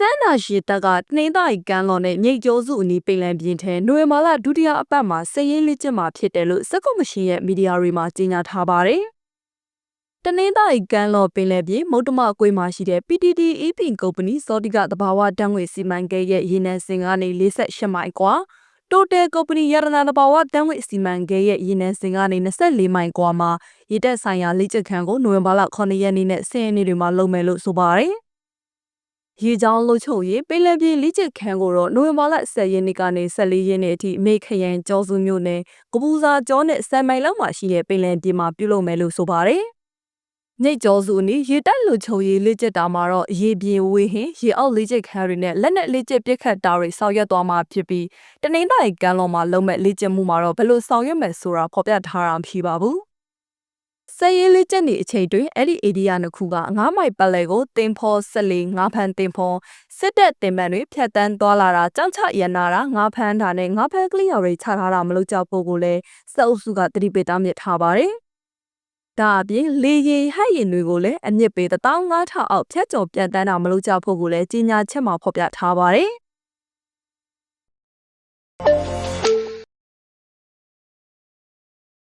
စန်းနာရှိတက်ကနှင်းသားကန်းလော်နဲ့မြိတ်ကျောစုအနီးပင်လယ်ပြင်ထဲနိုဝင်ဘာလဒုတိယအပတ်မှာစည်ရင်းလက်ကျင့်မှာဖြစ်တယ်လို့စက်ကုမရှင်ရဲ့မီဒီယာတွေမှာကြေညာထားပါတယ်။တနင်္သာရီကမ်းလော်ပင်လယ်ပြင်မုတ်တမအကွေးမှာရှိတဲ့ PTT EP ကုမ္ပဏီစောတိကသဘာဝတန်းငွေစီမံကိန်းရဲ့ရေနံစင်ကနေ48မိုင်ကွာ Total ကုမ္ပဏီရတနာသဘာဝတန်းငွေစီမံကိန်းရဲ့ရေနံစင်ကနေ24မိုင်ကွာမှာရေတက်ဆိုင်ရာလက်ကျခန်းကိုနိုဝင်ဘာလ9ရက်နေ့နဲ့10ရက်နေ့တွေမှာလုပ်မယ်လို့ဆိုပါတယ်။ ရေချောင်းလှုပ်ချုပ်ရေးပင်လယ်ပြင်လိကျစ်ခန်းကိုတော့နိုဝင်ဘာလ10ရက်နေ့ကနေ14ရက်နေ့အထိအမေခရန်ကျောစုမြို့နယ်ကပူစာကျောနဲ့ဆန်မိုင်လောက်မှာရှိတဲ့ပင်လယ်ပြင်မှာပြုလုပ်မယ်လို့ဆိုပါတယ်။နေကျောစုအနီးရေတက်လှုပ်ချုပ်ရေးလိကျစ်တာမှာတော့ရေပြင်ဝေးဟင်ရေအောက်လိကျစ်ခန်းတွေနဲ့လက်နက်လိကျစ်ပြစ်ခတ်တာတွေဆောင်ရွက်သွားမှာဖြစ်ပြီးတနင်္သာရီကမ်းလွန်မှာလုံမဲ့လိကျစ်မှုမှာတော့ဘယ်လိုဆောင်ရွက်မယ်ဆိုတာဖော်ပြထားတာမရှိပါဘူး။ စက်ရေးလေးချက်နေအချိန်တွင်အဲ့ဒီအေဒီယာနှစ်ခုက9မိုင်ပတ်လည်ကိုတင်ဖော်ဆက်လီ9ဖန်တင်ဖော်စစ်တပ်တင်ပန်တွေဖြတ်တန်းသွားလာတာကြောင့်ချရနာတာ9ဖန်တာနဲ့9ဖန်ကလီယာတွေချထားတာမလုပ်ကြဖို့ကိုလည်းစက်အုပ်စုကတတိပိတာမြစ်ထားပါတယ်။ဒါအပြင်လေရင်ဟက်ရင်တွေကိုလည်းအမြင့်ပေ15000အောက်ဖြတ်ကျော်ပြန်တန်းတာမလုပ်ကြဖို့ကိုလည်းကြီးညာချက်မှာဖော်ပြထားပါတယ်။